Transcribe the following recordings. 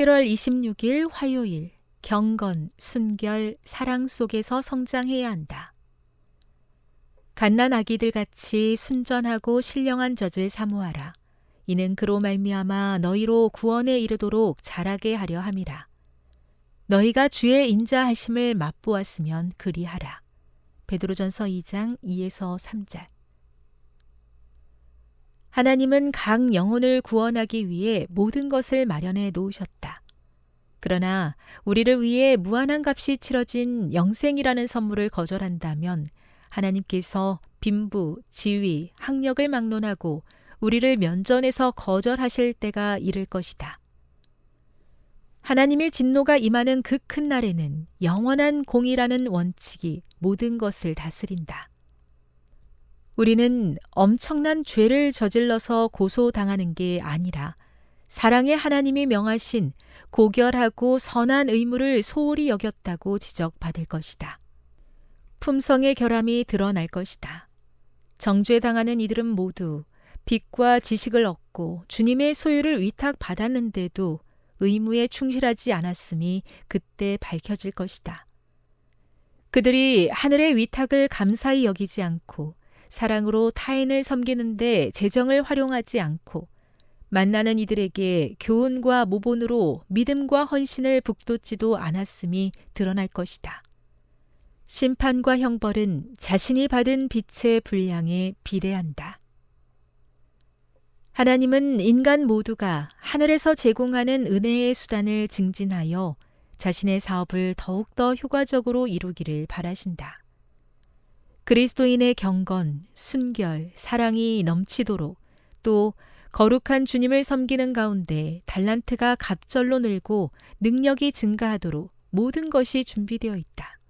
1월 26일 화요일 경건, 순결, 사랑 속에서 성장해야 한다. 갓난 아기들 같이 순전하고 신령한 젖을 사모하라. 이는 그로 말미암아 너희로 구원에 이르도록 자라게 하려 함이라. 너희가 주의 인자하심을 맛보았으면 그리하라. 베드로전서 2장 2에서 3절. 하나님은 각 영혼을 구원하기 위해 모든 것을 마련해 놓으셨다. 그러나 우리를 위해 무한한 값이 치러진 영생이라는 선물을 거절한다면 하나님께서 빈부, 지위, 학력을 막론하고 우리를 면전에서 거절하실 때가 이를 것이다. 하나님의 진노가 임하는 그 큰 날에는 영원한 공이라는 원칙이 모든 것을 다스린다. 우리는 엄청난 죄를 저질러서 고소당하는 게 아니라 사랑의 하나님이 명하신 고결하고 선한 의무를 소홀히 여겼다고 지적받을 것이다. 품성의 결함이 드러날 것이다. 정죄당하는 이들은 모두 빛과 지식을 얻고 주님의 소유를 위탁받았는데도 의무에 충실하지 않았음이 그때 밝혀질 것이다. 그들이 하늘의 위탁을 감사히 여기지 않고 사랑으로 타인을 섬기는데 재정을 활용하지 않고 만나는 이들에게 교훈과 모본으로 믿음과 헌신을 북돋지도 않았음이 드러날 것이다. 심판과 형벌은 자신이 받은 빛의 분량에 비례한다. 하나님은 인간 모두가 하늘에서 제공하는 은혜의 수단을 증진하여 자신의 사업을 더욱더 효과적으로 이루기를 바라신다. 그리스도인의 경건, 순결, 사랑이 넘치도록 또 거룩한 주님을 섬기는 가운데 달란트가 갑절로 늘고 능력이 증가하도록 모든 것이 준비되어 있다.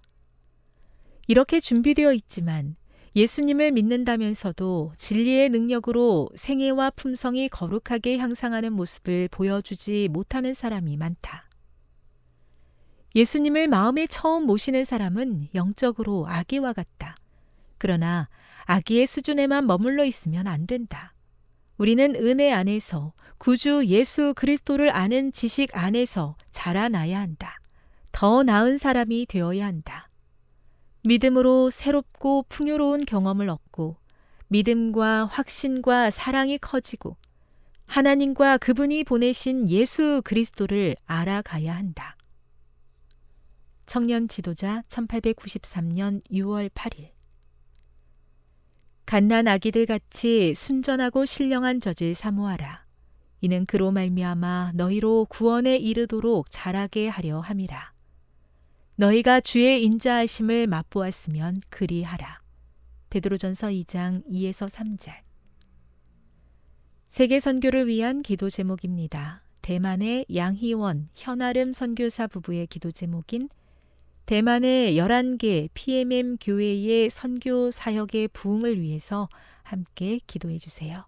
이렇게 준비되어 있지만 예수님을 믿는다면서도 진리의 능력으로 생애와 품성이 거룩하게 향상하는 모습을 보여주지 못하는 사람이 많다. 예수님을 마음에 처음 모시는 사람은 영적으로 아기와 같다. 그러나 아기의 수준에만 머물러 있으면 안 된다. 우리는 은혜 안에서 구주 예수 그리스도를 아는 지식 안에서 자라나야 한다. 더 나은 사람이 되어야 한다. 믿음으로 새롭고 풍요로운 경험을 얻고 믿음과 확신과 사랑이 커지고 하나님과 그분이 보내신 예수 그리스도를 알아가야 한다. 청년 지도자 1893년 6월 8일 갓난 아기들 같이 순전하고 신령한 젖을 사모하라. 이는 그로 말미암아 너희로 구원에 이르도록 자라게 하려 함이라. 너희가 주의 인자하심을 맛보았으면 그리하라. 베드로전서 2장 2에서 3절. 세계 선교를 위한 기도 제목입니다. 대만의 양희원, 현아름 선교사 부부의 기도 제목인 대만의 11개 PMM 교회의 선교 사역의 부흥을 위해서 함께 기도해 주세요.